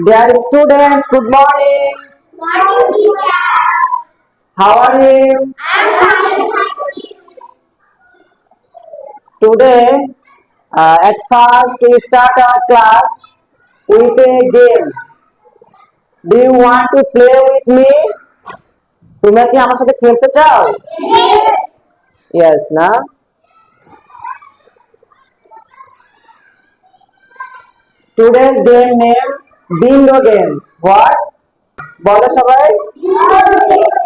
Dear students, good morning. Morning, teacher. How are you? I'm fine. Today, uh, at first, we start our class with a game. Do you want to play with me? তোমরা কি আমার সাথে খেলতে চাও Yes. Yes না today's game name bingo game what বলো সবাই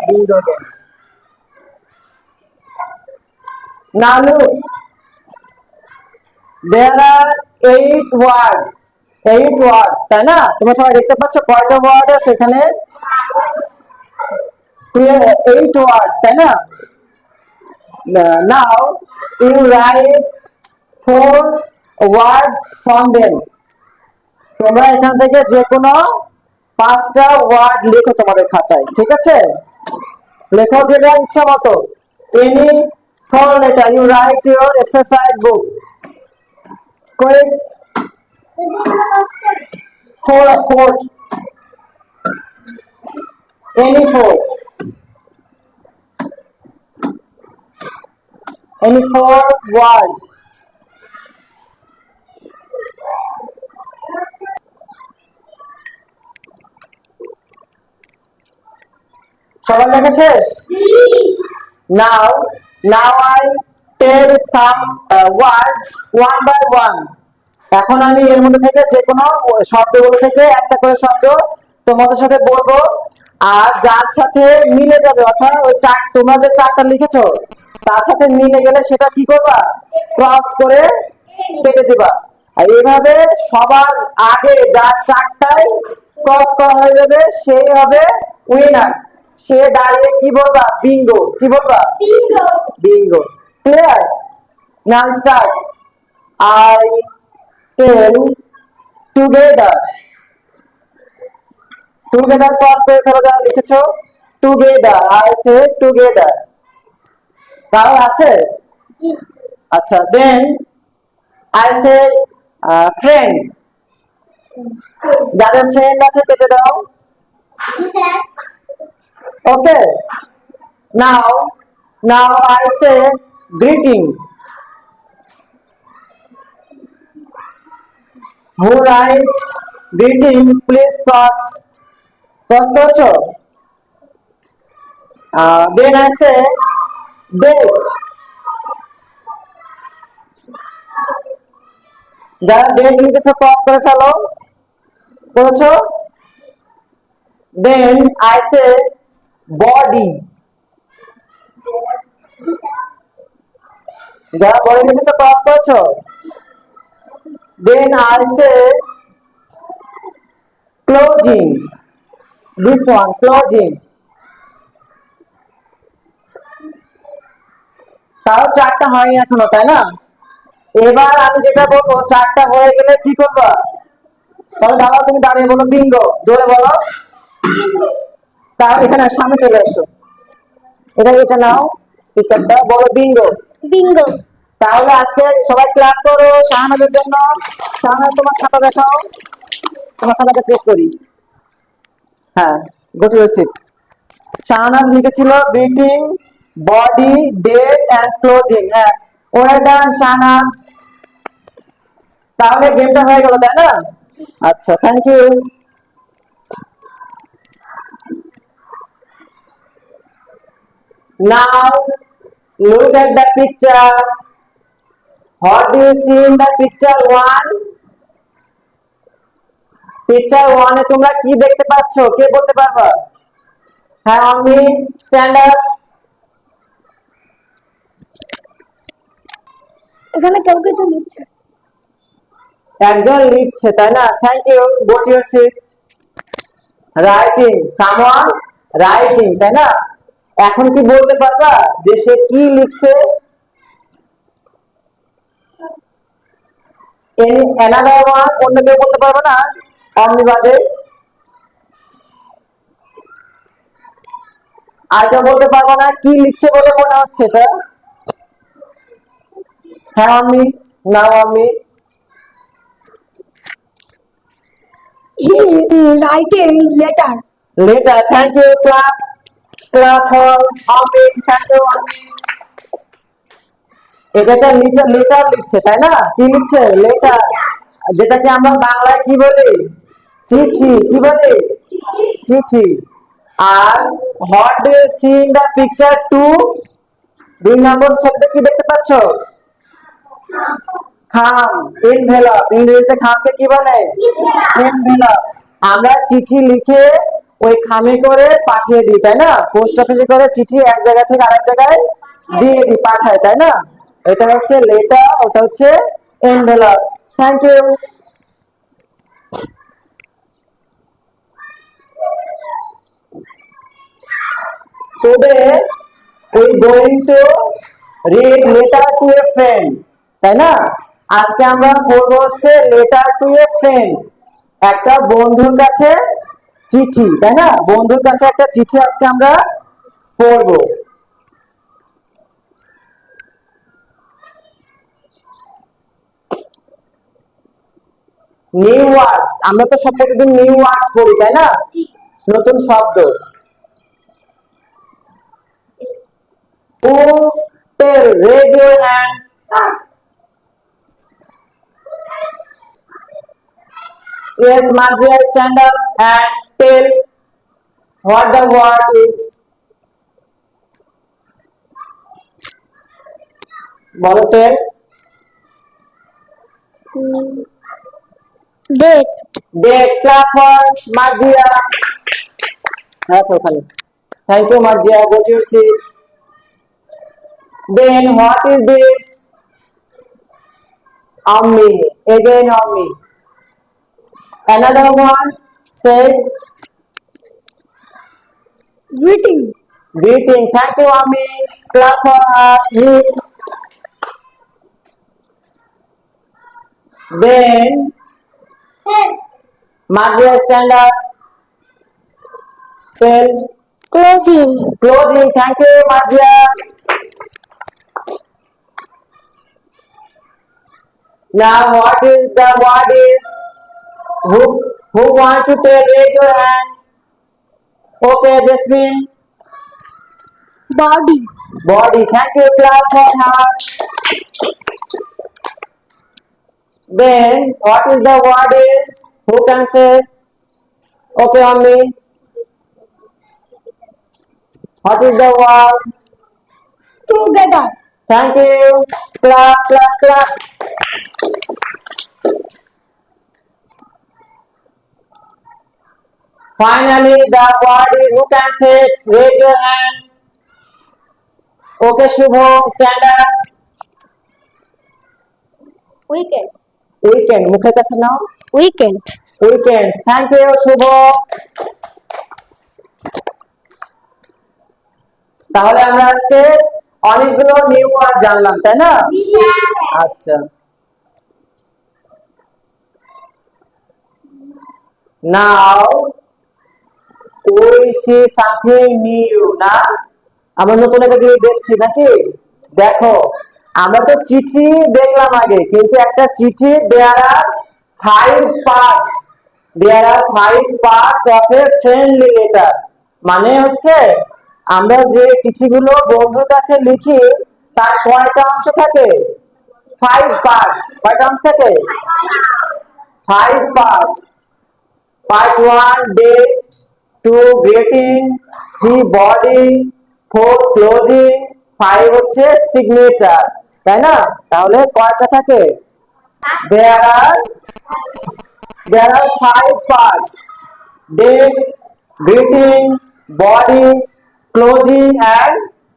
bingo game look, there are eight word, eight words, তাই না? তোমরা সবাই দেখতে পাচ্ছ কয়টা ওয়ার্ড আছে এখানে? eight words, তাই না? Uh, now you write four word from them. তোমরা এখান থেকে যে কোনো পাঁচটা ওয়ার্ড লেখো তোমাদের খাতায়, ঠিক আছে? লেখো যে যা ইচ্ছা মতো। Any four letter you write your exercise book quick four four any four any four word সবার লেখা শেষ? Now now I tell some uh, one by one এখন আমি এর মধ্যে থেকে যে কোনো শব্দগুলো থেকে একটা করে শব্দ তোমাদের সাথে বলব আর যার সাথে মিলে যাবে অর্থাৎ ওই চার তোমরা যে চারটা লিখেছো তার সাথে মিলে গেলে সেটা কি করবা? ক্রস করে কেটে দিবা। আর এইভাবে সবার আগে যার চারটায় ক্রস করা হয়ে যাবে সেই হবে উইনার সে দাঁড়িয়ে কি বলবা? বিঙ্গো কি বলবা? Bingo bingo clear now start I tell লিখেছো। টুগেদার আই সে টুগেদার আছে? আচ্ছা দেন আই সে ফ্রেন্ড যাদের ফ্রেন্ড আছে কেটে দাও। Okay. Now, now I say greeting. Who write greeting? Please cross. Cross করছো? Uh, then I say date. যারা date লিখেছো ক্রস করে ফেলো করেছো then I say body. যারা বডি লিখেছো ক্রস করেছ, then I say closing. This one, closing. তাও চারটা হয়নি এখনও, তাই না? এবার আমি যেটা বলব, চারটা হয়ে গেলে কি করবা? তাহলে দাঁড়াও, তুমি দাঁড়িয়ে বলো বিঙ্গো জোরে বলো। তা এখানে সামনে চলে এসো। এটা এটা নাও স্পিকারটা বলো বিঙ্গো Bingo. তাহলে আজকে সবাই করো শাহানাদের জন্য। তোমার খাতা দেখাও। তোমার খাতাটা চেক করি। হ্যাঁ গো টু সিট শাহনাজ লিখেছিল greeting body date and closing হ্যাঁ ওরা যান শাহনাজ তাহলে গেমটা হয়ে গেল তাই না? আচ্ছা thank you Now look at the picture. What do you see in the picture? One? Picture ওয়ানে তোমরা কি দেখতে পাচ্ছ? কে বলতে পারবা? হ্যাঁ আমি স্ট্যান্ড আপ এখানে কেউ কিছু লিখছে একজন লিখছে তাই না? Thank you go to your seat writing someone writing তাই না? এখন কি বলতে পারবা যে সে কি লিখছে? অ্যানাদার ওয়ান অন্য কেউ বলতে পারবে না? অমনি বাদে আর কেউ বলতে পারব না কি লিখছে বলে মনে হচ্ছে এটা? হ্যাঁ অমনি না অমনি He writing letter. Later, thank you, এটা লিটার লিখছে তাই না কি লিখছে লেটার যেটাকে আমরা বাংলায় কি বলি চিঠি কি বলি চিঠি আর what do see in the picture two দুই নম্বর ছবিতে কি দেখতে পাচ্ছ খাম এনভেলপ ইংরেজিতে খামকে কি বলে এনভেলপ আমরা চিঠি লিখে ওই খামে করে পাঠিয়ে দিই, তাই না? পোস্ট অফিসে করে চিঠি এক জায়গা থেকে আরেক জায়গায় দিয়ে দিই, পাঠায়, তাই না? এটা হচ্ছে লেটার ওটা হচ্ছে envelope thank you Today we going to read letter to a friend, তাই না? আজকে আমরা পড়ব হচ্ছে লেটার টু এ ফ্রেন্ড একটা বন্ধুর কাছে চিঠি তাই না বন্ধুর কাছে একটা চিঠি আজকে আমরা পড়ব নিউ ওয়ার্ডস আমরা তো সব প্রতিদিন নিউ ওয়ার্ডস পড়ি তাই না নতুন শব্দ tell? Raise your hand. Yes, Margia, stand up and tell what the word is. বলো tell Date. Date clap for Marjia হ্যাঁ তো ওখানে thank you Marjia go to seat Then what is this? Ammi. Again Ammi. Another one said Greeting. greeting. Thank you Ammi. Clap for her. Hit. Then Margia stand up. Tell Closing. closing. Thank you Margia. Now what is the word is? Who who want to tell? Raise your hand. Okay, Jasmine. Body. Body. Thank you. Clap for her. Then what is the word is? Who can say? Okay, on me. What is the word? Together. Thank you. Clap, clap, clap. Finally, the word is who can say? it? Raise your hand. Okay, Shubho, stand up. Weekends. Weekend, মুখের কাছে নাও Weekend. Weekends thank you Shubho তাহলে আমরা আজকে অনেকগুলো new word জানলাম তাই না আচ্ছা now we see something new না। আমরা নতুন একটা জিনিস দেখছি নাকি? দেখো আমরা তো চিঠি দেখলাম আগে কিন্তু একটা চিঠি there are five parts there are five parts of a friendly letter মানে হচ্ছে আমরা যে চিঠিগুলো বন্ধুর কাছে লিখি তার কয়টা অংশ থাকে? ফাইভ পার্টস কয়টা অংশ থাকে? Five parts part one date two greeting three body four closing five হচ্ছে সিগনেচার তাই না তাহলে কয়টা থাকে there R there are five parts date greeting body closing and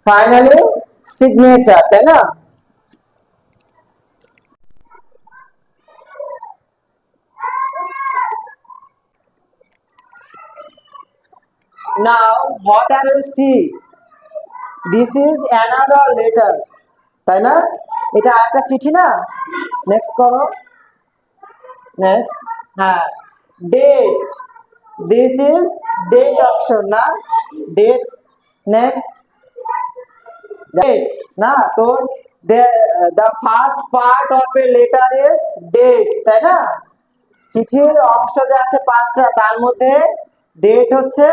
finally signature তাই না now, what are you see? This is another letter. তাই না? এটা একটা চিঠি না? নেক্সট করো। নেক্সট হ্যাঁ। Date this is date option না? ডেট নেক্সট ডেট না, তো the first part of a letter is date তাই না? চিঠির অংশ যে আছে পাঁচটা, তার মধ্যে ডেট হচ্ছে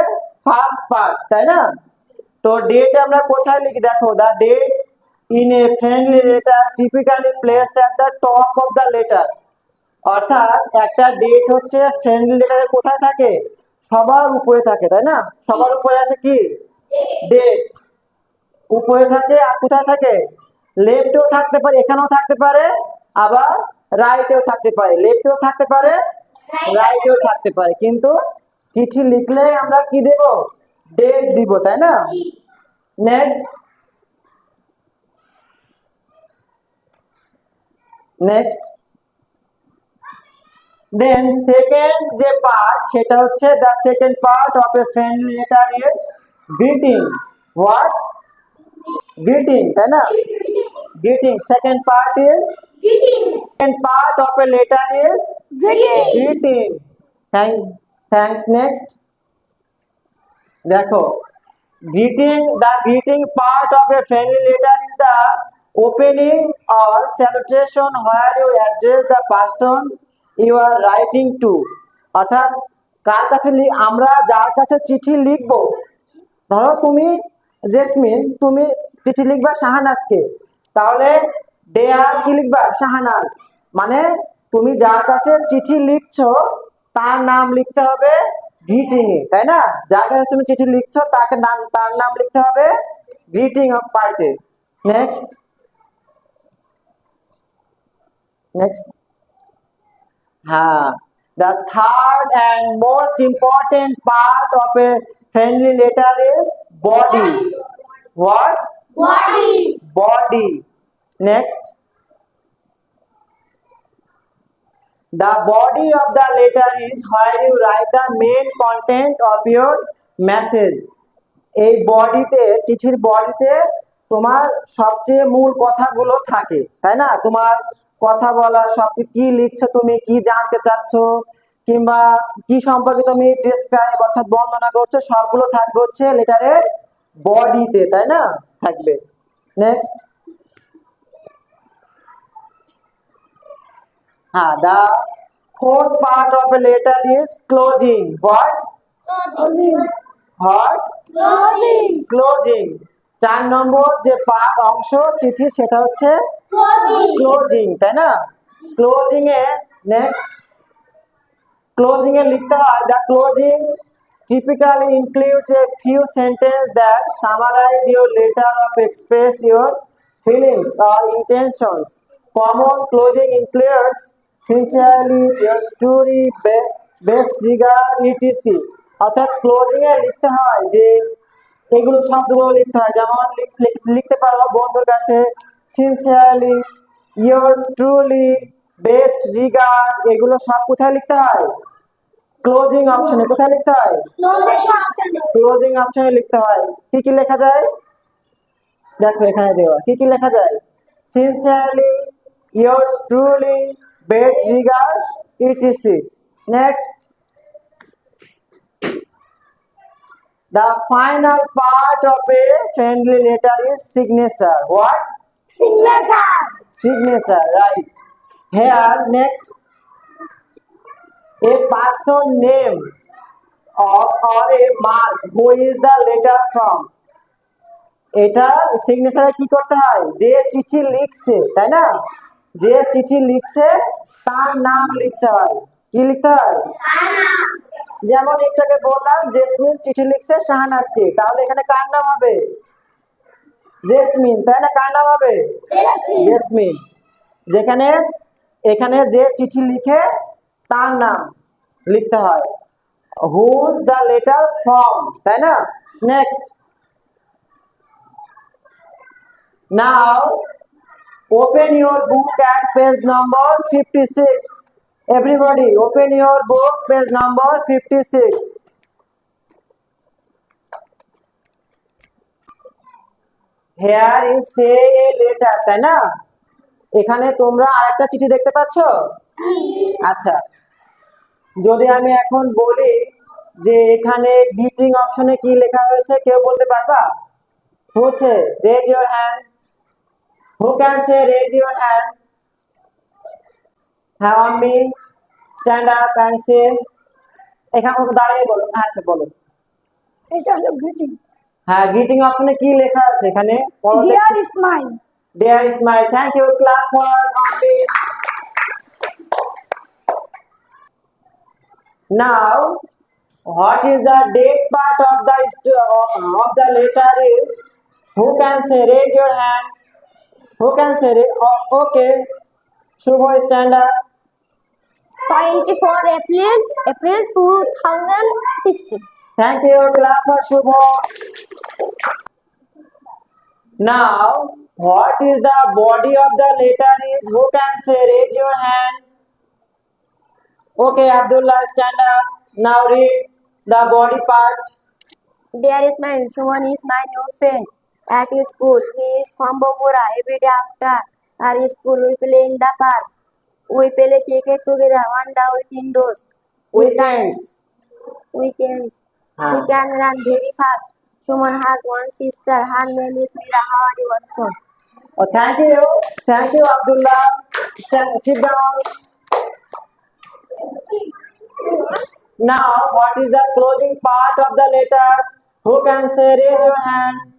ফার্স্ট পার্ট তাই না? তো ডেট আমরা কোথায় লিখি? দেখো the date in a friendly letter typically placed at the top of the letter অর্থাৎ একটা ডেট হচ্ছে ফ্রেন্ডলি লেটারে কোথায় থাকে? সবার উপরে থাকে তাই না? সবার উপরে আছে কি? ডেট উপরে থাকে আর কোথায় থাকে? লেফটেও থাকতে পারে এখানেও থাকতে পারে আবার রাইটেও থাকতে পারে। লেফটেও থাকতে পারে রাইটেও থাকতে পারে। কিন্তু চিঠি লিখলে আমরা কি দেব ডেট দিব তাই না নেক্সট নেক্সট দেন সেকেন্ড যে পার্ট সেটা হচ্ছে the second part of a friendly letter is greeting what greeting তাই না? Greeting second part is second part of a letter is greeting thank thanks next দেখো greeting the greeting part of a friendly letter is the opening or salutation where you address the person you are writing to অর্থাৎ কার কাছে আমরা যার কাছে চিঠি লিখব ধরো তুমি জেসমিন তুমি চিঠি লিখবা শাহানাজকে তাহলে দেয়ার কি লিখবা শাহানাজ মানে তুমি যার কাছে চিঠি লিখছো তার নাম লিখতে হবে গ্রিটিং এ তাই না যার কাছে তুমি চিঠি লিখছো তাকে নাম তার নাম লিখতে হবে গ্রিটিং অফ পার্টে নেক্সট নেক্সট হ্যাঁ the third and most important part of a friendly letter is body what body next the body of the letter is where you write the main content of your message. এই বডিতে, চিঠির বডিতে তোমার সবচেয়ে মূল কথাগুলো থাকে, তাই না? তোমার কথা বলা সব কি লিখছো তুমি, কি জানতে চাচ্ছ, কিংবা কি সম্পর্কে তুমি ডিসক্রাইব অর্থাৎ বর্ণনা করছ, সবগুলো থাকবে হচ্ছে লেটারের বডিতে, তাই না? থাকবে। নেক্সট হ্যাঁ the fourth part of a letter is closing what what closing চার নম্বর যে পার্ট অংশ চিঠি সেটা হচ্ছে ক্লোজিং তাই না ক্লোজিং এ নেক্সট ক্লোজিং এ লিখতে হয় the closing typically includes a few sentences that summarize your letter of express your feelings or intentions. Common closing includes your story, be- best regard, etc. অর্থাৎ ক্লোজিং এ লিখতে হয় যে এগুলো শব্দগুলো লিখতে হয়। যেমন লিখ- লিখ- লিখতে পারো বন্ধুর কাছে sincerely yours truly best regard এগুলো সব কোথায় লিখতে হয়? ক্লোজিং অপশনে কোথায় লিখতে হয়? ক্লোজিং অপশনে লিখতে হয়। কি কি লেখা যায়? দেখো এখানে দেওয়া। কি কি লেখা যায়? Sincerely yours truly Best regards etc next The final part of a friendly letter is signature. What? Signature, right. Here, next, a person name or, or a mark who is the letter from. এটা সিগনেচারে কি করতে হয় যে চিঠি লিখছে তাই না যে চিঠি লিখছে তার নাম লিখতে হয়। কি লিখতে হয়? যেমন একটাকে বললাম জেসমিন চিঠি লিখছে শাহনাজকে। তাহলে এখানে কার নাম হবে? জেসমিন তাই না? কার নাম হবে? জেসমিন। যেখানে এখানে যে চিঠি লিখে তার নাম লিখতে হয়। হুজ দ্য লেটার ফ্রম তাই না? Next now open your book at page number 56 everybody open your book page number 56 here is say a letter তাই না এখানে তোমরা আরেকটা চিঠি দেখতে পাচ্ছ আচ্ছা যদি আমি এখন বলি যে এখানে গ্রিটিং অপশনে কি লেখা হয়েছে কেউ বলতে পারবা হচ্ছে raise your hand who can say raise your hand হ্যাঁ on me stand up and say এখানে ওকে দাঁড়িয়ে বলো আচ্ছা বলো এটা হলো গ্রিটিং হ্যাঁ গ্রিটিং অপশনে কি লেখা আছে এখানে বলো dear Ismail Dear Ismail, thank you. Clap for Ambi. Now, what is the date part of the st- uh, of the letter is? Who can say? Raise your hand. Who can say? it? oh, okay. Shubho, stand up. 24 April April 2016 Thank you. Clap for Shubho. Now, what is the body of the letter is? Who can say? Raise your hand. Okay, Abdullah, stand up. Now read the body part. There is my Suman is my new friend at his school. He is from Bogora. Every day after our school, we play in the park. We play cricket together on the weekends. Weekends. Weekends. Ah. He can run very fast. Suman has one sister. Her name is Mira. How are you also? Oh, thank you. Thank you, Abdullah. Stand, sit down. Now, what is the closing part of the letter? Who can say? Raise your hand.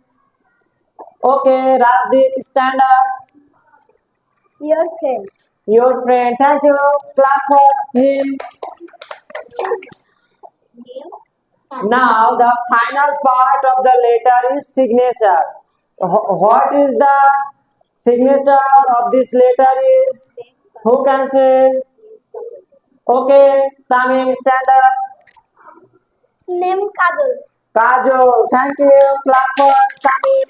Okay, Rajdeep, stand up. Your friend Your friend. Thank you. Clap for him. Now the final part of the letter is signature. What is the signature of this letter is? Who can say? Okay, Tamim, stand up. name Kajol Kajol, thank you. Clap for Tamim.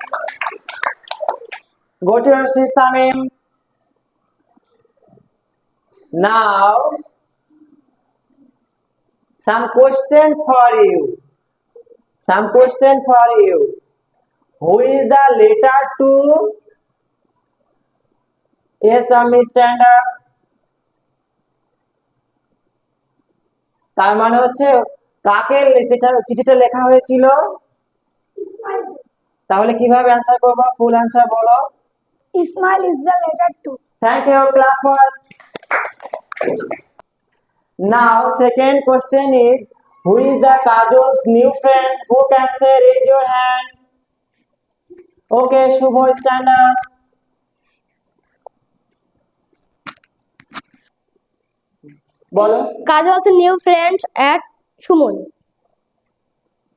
Go to your seat, Tamim. Now, some question for you. Some question for you. Who is the letter to? Yes, Ami, stand up. তার মানে হচ্ছে কাকে চিঠিটা লেখা হয়েছিল তাহলে কীভাবে answer করব ফুল অ্যান্সার বলো Ismail is the letter 2 Thank you. Clap for. Now, second question is Who is the Kajol's new friend? Who can say? Raise your hand. Okay, Shubho, stand up. বলো Kajol's new friends at Shumon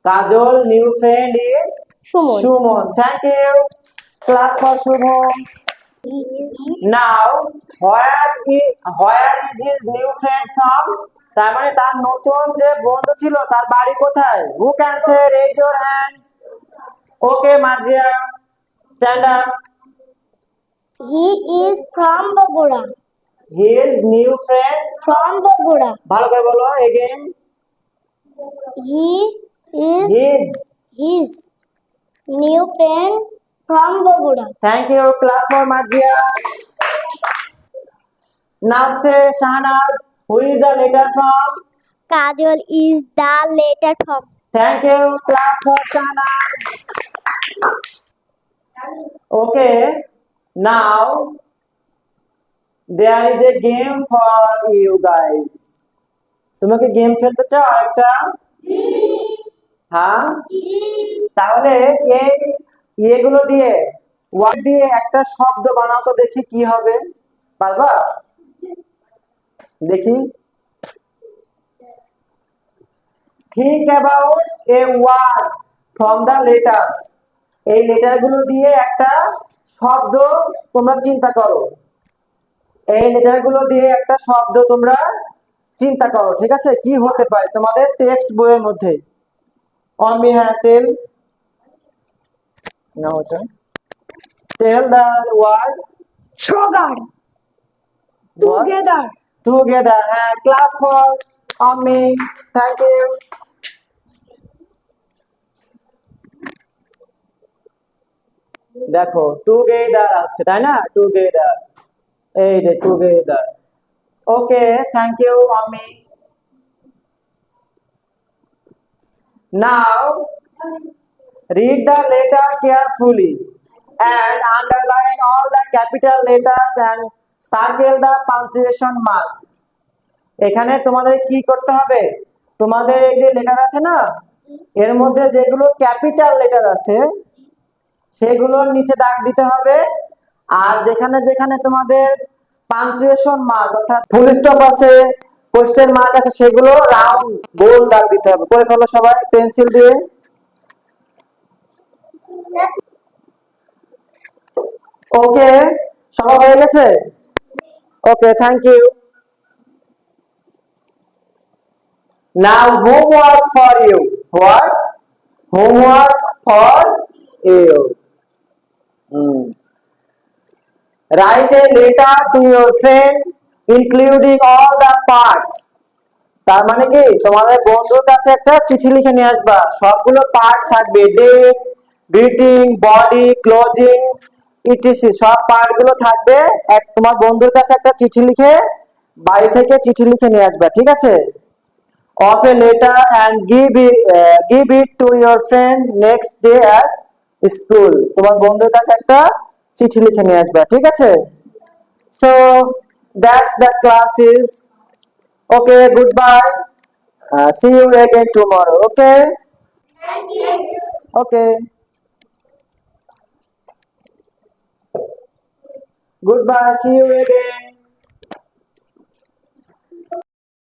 Kajal new friend is Shumon Sumon. Thank you clap for Shubham now where where is his new friend from তার মানে তার নতুন যে বন্ধু ছিল তার বাড়ি কোথায়? Who can say raise your hand okay Marjia stand up He is from Bogora his new friend from Bogora ভালো করে বলো again He is his, his new friend from Boguda. Thank you. Clap for Marjia. Now say Shahnaz, who is the letter from? Kajol is the letter from. Thank you. Clap for Shahnaz. Okay. Now there is a game for you guys. তোমাকে game খেলতে চাও একটা হ্যাঁ? তাহলে এই এগুলো দিয়ে, word দিয়ে একটা শব্দ বানাও তো দেখি কি হবে। পারবা? দেখি। Think about a word from the letters. এই লেটারগুলো দিয়ে একটা শব্দ তোমরা চিন্তা করো। এই লেটারগুলো দিয়ে একটা শব্দ তোমরা চিন্তা করো ঠিক আছে? কি হতে পারে তোমাদের টেক্সট বইয়ের মধ্যে? টেল না। ওটা ওয়ার্ড হ্যাঁ me. Thank you. দেখো টুগেদার আছে তাই না? টুগেদার এই যে টুগেদার ওকে থ্যাংক ইউ আমি নাও read the letter carefully and underline all the capital letters and circle the punctuation mark এখানে তোমাদের কি করতে হবে তোমাদের এই যে লেটার আছে না এর মধ্যে যেগুলো ক্যাপিটাল লেটার আছে সেগুলোর নিচে দাগ দিতে হবে আর যেখানে যেখানে তোমাদের পাঞ্চুয়েশন মার্ক অর্থাৎ ফুল স্টপ আছে কোশ্চেন মার্ক আছে, সেগুলো রাউন্ড গোল দাগ দিতে হবে করে ফেলো সবাই পেন্সিল দিয়ে ওকে সবাই হয়ে গেছে okay thank you Now homework for you What? Homework for you. Hmm. Write a letter to your friend including all the parts. তার মানে কি? তোমাদের বন্ধুর কাছে একটা চিঠি লিখে নিয়ে আসবা। সবগুলো পার্ট থাকবে। Date greeting body closing etc সব পার্টগুলো থাকবে। এক তোমার বন্ধুর কাছে একটা চিঠি লিখে বাড়ি থেকে চিঠি লিখে নিয়ে আসবা। ঠিক আছে? Letter and give it, uh, give it to your friend next day at school. তোমার বন্ধুর কাছে একটা চিঠি লিখে নিয়ে আসবে ঠিক আছে so that's the class is okay goodbye uh, see you again tomorrow okay okay goodbye see you again